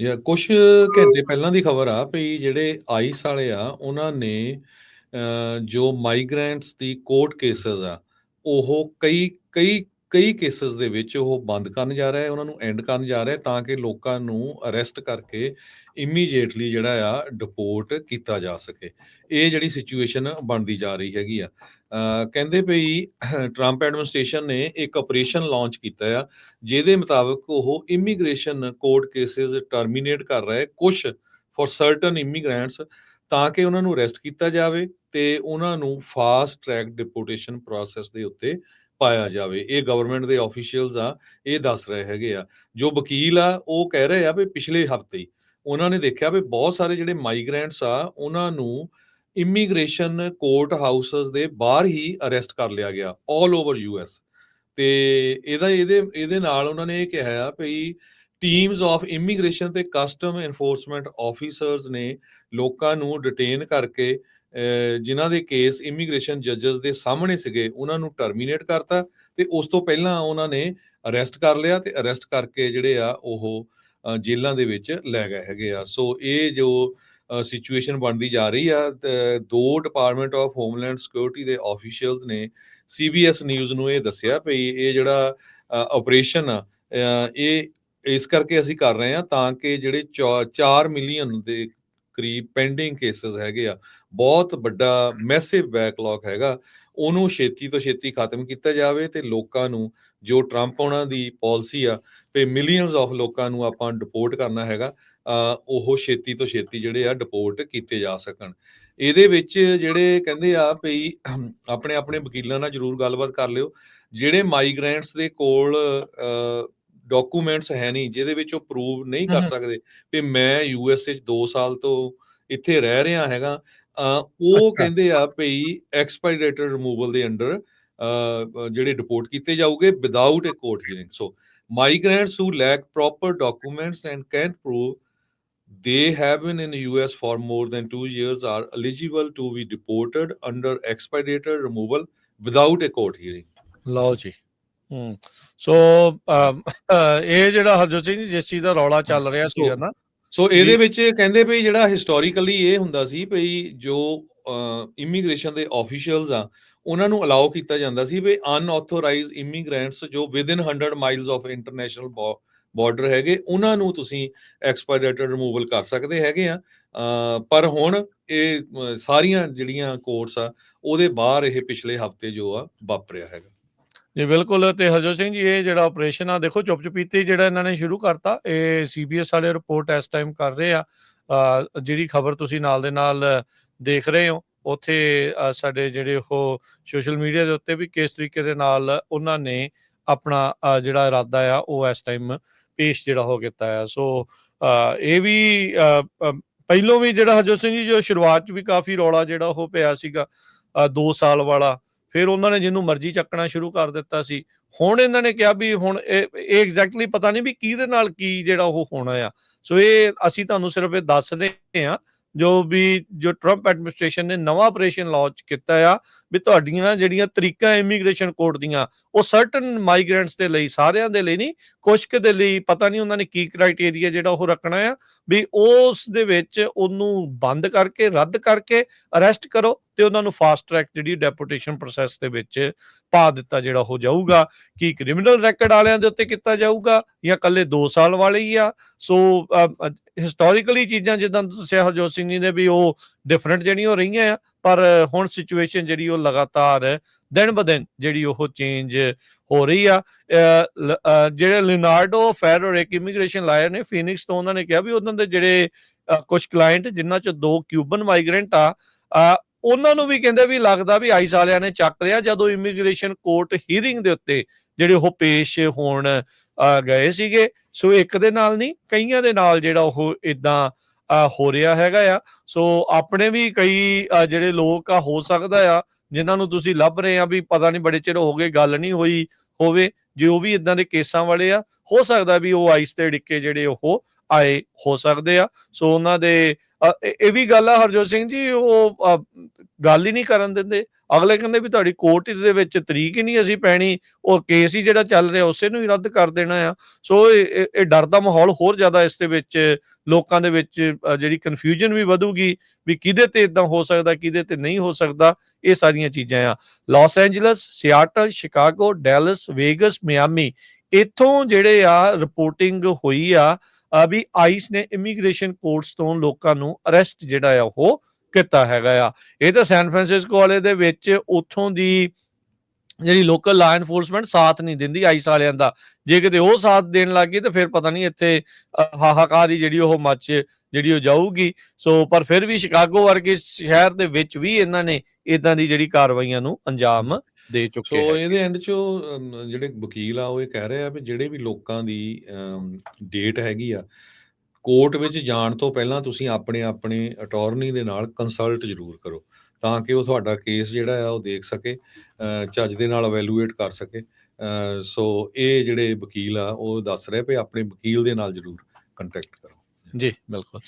ਯਾ ਕੁਛ ਘੰਟੇ ਪਹਿਲਾਂ ਦੀ ਖਬਰ ਆ ਵੀ ਜਿਹੜੇ ਆਈਸ ਵਾਲੇ ਆ ਉਹਨਾਂ ਨੇ ਜੋ ਮਾਈਗ੍ਰੈਂਟਸ ਦੀ ਕੋਰਟ ਕੇਸਸ ਆ ਉਹ ਕਈ ਕਈ ਕਈ ਕੇਸਸ ਦੇ ਵਿੱਚ ਉਹ ਬੰਦ ਕਰਨ ਜਾ ਰਿਹਾ ਹੈ ਉਹਨਾਂ ਨੂੰ ਐਂਡ ਕਰਨ ਜਾ ਰਿਹਾ ਹੈ ਤਾਂ ਕਿ ਲੋਕਾਂ ਨੂੰ ਅਰੈਸਟ ਕਰਕੇ ਇਮੀਡੀਏਟਲੀ ਜਿਹੜਾ ਆ ਡਿਪੋਰਟ ਕੀਤਾ ਜਾ ਸਕੇ। ਇਹ ਜਿਹੜੀ ਸਿਚੁਏਸ਼ਨ ਬਣਦੀ ਜਾ ਰਹੀ ਹੈਗੀ ਆ। ਕਹਿੰਦੇ ਵੀ ਟਰੰਪ ਐਡਮਿਨਿਸਟ੍ਰੇਸ਼ਨ ਨੇ ਇੱਕ ਆਪਰੇਸ਼ਨ ਲਾਂਚ ਕੀਤਾ ਆ, ਜਿਹਦੇ ਮੁਤਾਬਕ ਉਹ ਇਮੀਗ੍ਰੇਸ਼ਨ ਕੋਰਟ ਕੇਸਿਸ ਟਰਮੀਨੇਟ ਕਰ ਰਿਹਾ ਹੈ ਕੁਝ ਫॉर ਸਰਟਨ ਇਮੀਗ੍ਰੈਂਟਸ ਤਾਂ ਕਿ ਉਹਨਾਂ ਨੂੰ ਅਰੈਸਟ ਕੀਤਾ ਜਾਵੇ ਤੇ ਉਹਨਾਂ ਨੂੰ ਫਾਸਟ ਟਰੈਕ ਡਿਪੋਰਟੇਸ਼ਨ ਪ੍ਰੋਸੈਸ ਦੇ ਉੱਤੇ ਪਾਇਆ ਜਾਵੇ। ਇਹ ਗਵਰਨਮੈਂਟ ਦੇ ਆਫੀਸ਼ੀਅਲਸ ਆ, ਇਹ ਦੱਸ ਰਹੇ ਹੈਗੇ ਆ। ਜੋ ਵਕੀਲ ਆ, ਉਹ ਕਹਿ ਰਹੇ ਆ ਵੀ ਪਿਛਲੇ ਹਫ਼ਤੇ ਉਹਨਾਂ ਨੇ ਦੇਖਿਆ ਵੀ ਬਹੁਤ ਸਾਰੇ ਜਿਹੜੇ ਮਾਈਗ੍ਰੈਂਟਸ ਆ, ਉਹਨਾਂ ਨੂੰ ਇਮੀਗ੍ਰੇਸ਼ਨ ਕੋਰਟ ਹਾਊਸਸ ਦੇ ਬਾਹਰ ਹੀ ਅਰੈਸਟ ਕਰ ਲਿਆ ਗਿਆ 올 ਓਵਰ ਯੂਐਸ ਤੇ ਇਹਦਾ ਇਹਦੇ ਇਹਦੇ ਨਾਲ ਉਹਨਾਂ ਨੇ ਇਹ ਕਿਹਾ ਆ ਵੀ ਟੀਮਸ ਆਫ ਇਮੀਗ੍ਰੇਸ਼ਨ ਤੇ ਕਸਟਮ ਐਨਫੋਰਸਮੈਂਟ ਆਫੀਸਰਸ ਨੇ ਲੋਕਾਂ ਨੂੰ ਡਿਟੇਨ ਕਰਕੇ ਅਹ, ਜਿਨ੍ਹਾਂ ਦੇ ਕੇਸ ਇਮੀਗ੍ਰੇਸ਼ਨ ਜੱਜਸ ਦੇ ਸਾਹਮਣੇ ਸੀਗੇ ਉਹਨਾਂ ਨੂੰ ਟਰਮੀਨੇਟ ਕਰਤਾ ਤੇ ਉਸ ਤੋਂ ਪਹਿਲਾਂ ਉਹਨਾਂ ਨੇ ਅਰੈਸਟ ਕਰ ਲਿਆ ਤੇ ਅਰੈਸਟ ਕਰਕੇ ਜਿਹੜੇ ਆ ਉਹ ਅ, ਜੇਲ੍ਹਾਂ ਦੇ ਵਿੱਚ ਲੈ ਗਏ ਹੈਗੇ ਆ। ਸੋ ਇਹ ਜੋ ਸਿਚੁਏਸ਼ਨ ਬਣਦੀ ਜਾ ਰਹੀ ਆ ਦੋ ਡਿਪਾਰਟਮੈਂਟ ਆਫ ਹੋਮਲੈਂਡ ਸਿਕਿਉਰਿਟੀ ਦੇ ਆਫੀਸ਼ੀਅਲਸ ਨੇ ਸੀਬੀਐਸ ਨਿਊਜ਼ ਨੂੰ ਇਹ ਦੱਸਿਆ ਵੀ ਇਹ ਜਿਹੜਾ ਆਪਰੇਸ਼ਨ ਆ ਇਹ ਇਸ ਕਰਕੇ ਅਸੀਂ ਕਰ ਰਹੇ ਹਾਂ ਤਾਂ ਕਿ ਜਿਹੜੇ 4 ਮਿਲੀਅਨ ਦੇ ਕਰੀਬ ਪੈਂਡਿੰਗ ਕੇਸਸ ਹੈਗੇ ਆ, ਬਹੁਤ ਵੱਡਾ ਮੈਸਿਵ ਬੈਕਲੌਗ ਹੈਗਾ, ਉਹਨੂੰ ਛੇਤੀ ਤੋਂ ਛੇਤੀ ਖਤਮ ਕੀਤਾ ਜਾਵੇ ਤੇ ਲੋਕਾਂ ਨੂੰ ਜੋ ਟਰੰਪ ਉਹਨਾਂ ਦੀ ਪਾਲਿਸੀ ਆ ਵੀ ਮਿਲੀਅਨਸ ਆਫ ਲੋਕਾਂ ਨੂੰ ਆਪਾਂ ਡਿਪੋਰਟ ਕਰਨਾ ਹੈਗਾ ਉਹ ਛੇਤੀ ਤੋਂ ਛੇਤੀ ਜਿਹੜੇ ਆ ਡਿਪੋਰਟ ਕੀਤੇ ਜਾ ਸਕਣ ਇਹਦੇ ਵਿੱਚ ਜਿਹੜੇ ਕਹਿੰਦੇ ਆ ਵੀ ਆਪਣੇ ਆਪਣੇ ਵਕੀਲਾਂ ਨਾਲ ਜਰੂਰ ਗੱਲਬਾਤ ਕਰ ਲਿਓ ਜਿਹੜੇ ਮਾਈਗ੍ਰੈਂਟਸ ਦੇ ਕੋਲ ਡਾਕੂਮੈਂਟਸ ਹੈ ਨਹੀਂ ਜਿਹਦੇ ਵਿੱਚ ਉਹ ਪ੍ਰੂਵ ਨਹੀਂ ਕਰ। ਸਕਦੇ ਵੀ ਮੈਂ ਯੂਐਸ ਵਿੱਚ 2 ਸਾਲ ਤੋਂ ਇੱਥੇ ਰਹਿ ਰਿਹਾ ਹੈਗਾ ਉਹ। ਕਹਿੰਦੇ ਆ ਵੀ ਐਕਸਪਾਇਰੇਟਡ ਰਿਮੂਵਲ ਦੇ ਅੰਡਰ ਜਿਹੜੇ ਡਿਪੋਰਟ ਕੀਤੇ ਜਾਊਗੇ without a court hearing so migrants who lack proper documents and can't prove they have been in the US for more than two years are eligible to be deported under expedited removal without a court hearing. ਲਓ ਜੀ ਹੂੰ ਸੋ ਇਹ ਜਿਹੜਾ ਹਰਜੋਤ ਸਿੰਘ ਜੀ ਜਿਸ ਚੀਜ਼ ਦਾ ਰੌਲਾ ਚੱਲ ਰਿਹਾ ਸੀਗਾ ਨਾ ਸੋ ਇਹਦੇ। ਵਿੱਚ ਕਹਿੰਦੇ ਵੀ ਜਿਹੜਾ ਹਿਸਟੋਰੀਕਲੀ ਇਹ ਹੁੰਦਾ ਸੀ ਵੀ ਜੋ ਇਮੀਗ੍ਰੇਸ਼ਨ ਦੇ ਆਫੀਸ਼ੀਅਲਸ ਆ ਉਹਨਾਂ ਨੂੰ ਅਲਾਉ ਕੀਤਾ ਜਾਂਦਾ ਸੀ ਵੀ ਅਨਆਥੋਰਾਈਜ਼ ਇਮੀਗ੍ਰੈਂਟਸ ਜੋ within 100 miles of international border ਹੈਗੇ, ਉਹਨਾਂ ਨੂੰ ਤੁਸੀਂ ਐਕਸਪਾਇਰੇਟਡ ਰਿਮੂਵਲ ਕਰ ਸਕਦੇ ਹੈਗੇ ਆ। ਪਰ ਹੁਣ ਇਹ ਸਾਰੀਆਂ ਜਿਹੜੀਆਂ ਕੋਰਟਸ ਆ, ਉਹਦੇ ਬਾਹਰ ਇਹ ਪਿਛਲੇ ਹਫ਼ਤੇ ਜੋ ਆ, ਵਾਪਰਿਆ ਹੈਗਾ। ਜੀ, ਬਿਲਕੁਲ। ਤੇ ਹਰਜੋਤ ਸਿੰਘ ਜੀ, ਇਹ ਜਿਹੜਾ ਆਪਰੇਸ਼ਨ ਆ, ਦੇਖੋ ਚੁੱਪ ਚੁਪੀਤੇ ਜਿਹੜਾ ਇਹਨਾਂ ਨੇ ਸ਼ੁਰੂ ਕਰਤਾ, ਇਹ ਸੀਬੀਐਸ ਵਾਲੇ ਰਿਪੋਰਟ ਇਸ ਟਾਈਮ ਕਰ ਰਹੇ ਆ। ਜਿਹੜੀ ਖਬਰ ਤੁਸੀਂ ਨਾਲ ਦੇ ਨਾਲ ਦੇਖ ਰਹੇ ਹੋ, ਉੱਥੇ ਸਾਡੇ ਜਿਹੜੇ ਉਹ ਸੋਸ਼ਲ ਮੀਡੀਆ ਦੇ ਉੱਤੇ ਵੀ ਕਿਸ ਤਰੀਕੇ ਦੇ ਨਾਲ ਉਹਨਾਂ ਨੇ ਆਪਣਾ ਜਿਹੜਾ ਇਰਾਦਾ ਆ, ਉਹ ਇਸ ਟਾਈਮ ਪੇਸ਼ ਜਿਹੜਾ ਹੋ ਕੀਤਾ ਆ। ਸੋ ਇਹ ਵੀ ਪਹਿਲੋਂ ਵੀ ਜਿਹੜਾ ਹਰਜੋਤ ਸਿੰਘ ਜੀ, ਜੋ ਸ਼ੁਰੂਆਤ ਚ ਵੀ ਕਾਫੀ ਰੌਲਾ ਜਿਹੜਾ ਉਹ ਪਿਆ ਸੀਗਾ 2 ਸਾਲ ਵਾਲਾ, ਫਿਰ ਉਹਨਾਂ ਨੇ ਜਿਹਨੂੰ ਮਰਜ਼ੀ ਚੱਕਣਾ ਸ਼ੁਰੂ ਕਰ ਦਿੱਤਾ ਸੀ। ਹੁਣ ਇਹਨਾਂ ਨੇ ਕਿਹਾ ਵੀ ਹੁਣ ਇਹ ਇਹ ਐਗਜ਼ੈਕਟਲੀ ਪਤਾ ਨਹੀਂ ਵੀ ਕੀ ਦੇ ਨਾਲ ਕੀ ਜਿਹੜਾ ਉਹ ਹੋਣਾ ਆ। ਸੋ ਇਹ ਅਸੀਂ ਤੁਹਾਨੂੰ ਸਿਰਫ ਇਹ ਦੱਸਦੇ ਆ ਜੋ ਵੀ, ਜੋ ਟਰੰਪ ਐਡਮਿਨਿਸਟ੍ਰੇਸ਼ਨ ਨੇ ਨਵਾਂ ਆਪਰੇਸ਼ਨ ਲਾਂਚ ਕੀਤਾ ਆ, ਵੀ ਤੁਹਾਡੀਆਂ ਜਿਹੜੀਆਂ ਤਰੀਕਾਂ ਇਮੀਗ੍ਰੇਸ਼ਨ ਕੋਰਟ ਦੀਆਂ, ਉਹ ਸਰਟਨ ਮਾਈਗ੍ਰੈਂਟਸ ਦੇ ਲਈ, ਸਾਰਿਆਂ ਦੇ ਲਈ ਨਹੀਂ ਕੁਝ ਕੁ ਦੇ ਲਈ, ਪਤਾ ਨਹੀਂ ਉਹਨਾਂ ਨੇ ਕੀ ਕ੍ਰਾਈਟੇਰੀਆ ਜਿਹੜਾ ਉਹ ਰੱਖਣਾ ਆ, ਵੀ ਉਸ ਦੇ ਵਿੱਚ ਉਹਨੂੰ ਬੰਦ ਕਰਕੇ, ਰੱਦ ਕਰਕੇ ਅਰੈਸਟ ਕਰੋ ਤੇ ਉਹਨਾਂ ਨੂੰ ਫਾਸਟ ਟਰੈਕ ਜਿਹੜੀ ਡੈਪੂਟੇਸ਼ਨ ਪ੍ਰੋਸੈਸ ਦੇ ਵਿੱਚ ਪਾ ਦਿੱਤਾ ਜਿਹੜਾ ਹੋ ਜਾਊਗਾ। ਕੀ ਕ੍ਰਿਮੀਨਲ ਰੈਕਡ ਵਾਲਿਆਂ ਦੇ ਉੱਤੇ ਕੀਤਾ ਜਾਊਗਾ ਜਾਂ ਕੱਲੇ 2 ਸਾਲ ਵਾਲੇ ਹੀ ਆ? ਸੋ ਹਿਸਟੋਰੀਕਲੀ ਚੀਜ਼ਾਂ ਜਿੱਦਾਂ ਦੱਸਿਆ ਹਰਜੋਤ ਸਿੰਘ ਜੀ ਨੇ ਵੀ ਉਹ ਡਿਫਰੈਂਟ ਜਿਹੜੀਆਂ ਹੋ ਰਹੀਆਂ ਆ, ਪਰ ਹੁਣ ਸਿਚੁਏਸ਼ਨ ਜਿਹੜੀ ਉਹ ਲਗਾਤਾਰ ਦਿਨ ਬ ਦਿਨ ਜਿਹੜੀ ਉਹ ਚੇਂਜ ਹੋ ਰਹੀ ਆ। ਜਿਹੜੇ ਲਿਨਾਰਡੋ ਫੈਰੋ ਇੱਕ ਇਮੀਗ੍ਰੇਸ਼ਨ ਲਾਇਰ ਨੇ ਫੀਨਿਕਸ ਤੋਂ ਉਹਨਾਂ ਨੇ ਕਿਹਾ ਵੀ ਉਹਨਾਂ ਦੇ ਜਿਹੜੇ ਕੁਝ ਕਲਾਇੰਟ ਜਿਨ੍ਹਾਂ ਚ ਦੋ ਕਿਊਬਨ ਮਾਈਗ੍ਰੈਂਟ ਆ ਉਹਨਾਂ ਨੂੰ ਵੀ ਕਹਿੰਦੇ ਵੀ ਲੱਗਦਾ ਵੀ ਆਈਸ ਵਾਲਿਆਂ ਨੇ ਚੱਕ ਲਿਆ ਜਦੋਂ ਇਮੀਗ੍ਰੇਸ਼ਨ ਕੋਰਟ ਹੀਅਰਿੰਗ ਦੇ ਉੱਤੇ ਜਿਹੜੇ ਉਹ ਪੇਸ਼ ਹੋਣ ਗਏ ਸੀਗੇ। ਸੋ ਇੱਕ ਦੇ ਨਾਲ ਨਹੀਂ, ਕਈਆਂ ਦੇ ਨਾਲ ਜਿਹੜਾ ਉਹ ਇਦਾਂ ਹੋ ਰਿਹਾ ਹੈਗਾ ਆ। ਸੋ ਆਪਣੇ ਵੀ ਕਈ ਜਿਹੜੇ ਲੋਕ ਆ, ਹੋ ਸਕਦਾ ਆ, ਜਿਨ੍ਹਾਂ ਨੂੰ ਤੁਸੀਂ ਲੱਭ ਰਹੇ ਆ ਵੀ ਪਤਾ ਨਹੀਂ, ਬੜੇ ਚਿਰ ਹੋ ਗਏ, ਗੱਲ ਨਹੀਂ ਹੋਈ ਹੋਵੇ, ਜੇ ਉਹ ਵੀ ਇਦਾਂ ਦੇ ਕੇਸਾਂ ਵਾਲੇ ਆ, ਹੋ ਸਕਦਾ ਵੀ ਉਹ ਆਈਸ ਤੇ ਡਿੱਕੇ ਜਿਹੜੇ ਉਹ ਆਏ ਹੋ ਸਕਦੇ ਆ। ਸੋ ਉਹਨਾਂ ਦੇ ਇਹ ਵੀ ਗੱਲ ਆ ਹਰਜੋਤ ਸਿੰਘ ਜੀ, ਉਹ ਗੱਲ ਹੀ ਨਹੀਂ ਕਰਨ ਦਿੰਦੇ। ਅਗਲੇ ਕਹਿੰਦੇ ਵੀ ਤੁਹਾਡੀ ਕੋਰਟ ਦੇ ਵਿੱਚ ਤਰੀਕ ਹੀ ਨਹੀਂ ਅਸੀਂ ਪੈਣੀ ਉਹ ਕੇਸ ਹੀ ਜਿਹੜਾ ਚੱਲ ਰਿਹਾ ਉਸੇ ਨੂੰ ਹੀ ਰੱਦ ਕਰ ਦੇਣਾ ਆ। ਸੋ ਇਹ ਡਰ ਦਾ ਮਾਹੌਲ ਹੋਰ ਜ਼ਿਆਦਾ ਇਸ ਦੇ ਵਿੱਚ, ਲੋਕਾਂ ਦੇ ਵਿੱਚ ਜਿਹੜੀ ਕਨਫਿਊਜ਼ਨ ਵੀ ਵਧੂਗੀ ਵੀ ਕਿਹਦੇ ਤੇ ਇਦਾਂ ਹੋ ਸਕਦਾ, ਕਿਹਦੇ ਤੇ ਨਹੀਂ ਹੋ ਸਕਦਾ, ਇਹ ਸਾਰੀਆਂ ਚੀਜ਼ਾਂ ਆ। Los Angeles Seattle Chicago Dallas Vegas Miami ਇੱਥੋਂ ਜਿਹੜੇ ਆ ਰਿਪੋਰਟਿੰਗ ਹੋਈ ਆ ਵੀ ਆਈਸ ਨੇ ਇਮੀਗ੍ਰੇਸ਼ਨ ਕੋਰਟਸ ਤੋਂ ਲੋਕਾਂ ਨੂੰ ਅਰੈਸਟ ਜਿਹੜਾ ਆ, ਉਹ ਕੀਤਾ ਹੈਗਾ ਆ। ਇਹ ਤਾਂ ਸੈਨ ਫਰਾਂਸਿਸਕੋ ਵਾਲੇ ਦੇ ਵਿੱਚ ਉੱਥੋਂ ਦੀ ਜਿਹੜੀ ਲੋਕਲ ਲਾ ਐਨਫੋਰਸਮੈਂਟ ਸਾਥ ਨਹੀਂ ਦਿੰਦੀ ਆਈਸ ਵਾਲਿਆਂ ਦਾ। ਜੇ ਕਿਤੇ ਉਹ ਸਾਥ ਦੇਣ ਲੱਗੀ ਤਾਂ ਫਿਰ ਪਤਾ ਨਹੀਂ ਇੱਥੇ ਹਾਹਾਕਾਰ ਹੀ ਜਿਹੜੀ ਉਹ ਮੱਚ, ਜਿਹੜੀ ਉਹ ਜਾਊਗੀ। ਸੋ, ਪਰ ਫਿਰ ਵੀ ਸ਼ਿਕਾਗੋ ਵਰਗੇ ਸ਼ਹਿਰ ਦੇ ਵਿੱਚ ਵੀ ਇਹਨਾਂ ਨੇ ਇਦਾਂ ਦੀ ਜਿਹੜੀ ਕਾਰਵਾਈਆਂ ਨੂੰ ਅੰਜਾਮ ਦੇ ਸੋ ਚੁੱਕੇ ਹੈ ਇਹਦੇ ਐਂਡ 'ਚ ਅਮ, ਜਿਹੜੇ ਵਕੀਲ ਆ ਉਹ ਇਹ ਕਹਿ ਰਹੇ ਆ ਵੀ ਜਿਹੜੇ ਵੀ ਲੋਕਾਂ ਦੀ ਡੇਟ ਹੈਗੀ ਆ ਕੋਰਟ ਵਿੱਚ ਜਾਣ ਤੋਂ ਪਹਿਲਾਂ ਤੁਸੀਂ ਆਪਣੇ ਆਪਣੇ ਅਟਾਰਨੀ ਦੇ ਨਾਲ ਕੰਸਲਟ ਜ਼ਰੂਰ ਕਰੋ ਤਾਂ ਕਿ ਉਹ ਤੁਹਾਡਾ ਕੇਸ ਜਿਹੜਾ ਆ ਉਹ ਦੇਖ ਸਕੇ ਅ, ਚੱਜ ਦੇ ਨਾਲ ਅਵੈਲੂਏਟ ਕਰ ਸਕੇ। ਅ, ਸੋ ਇਹ ਜਿਹੜੇ ਵਕੀਲ ਆ ਉਹ ਦੱਸ ਰਹੇ ਵੀ ਆਪਣੇ ਵਕੀਲ ਦੇ ਨਾਲ ਜ਼ਰੂਰ ਕੰਟੈਕਟ ਕਰੋ। ਜੀ ਬਿਲਕੁਲ।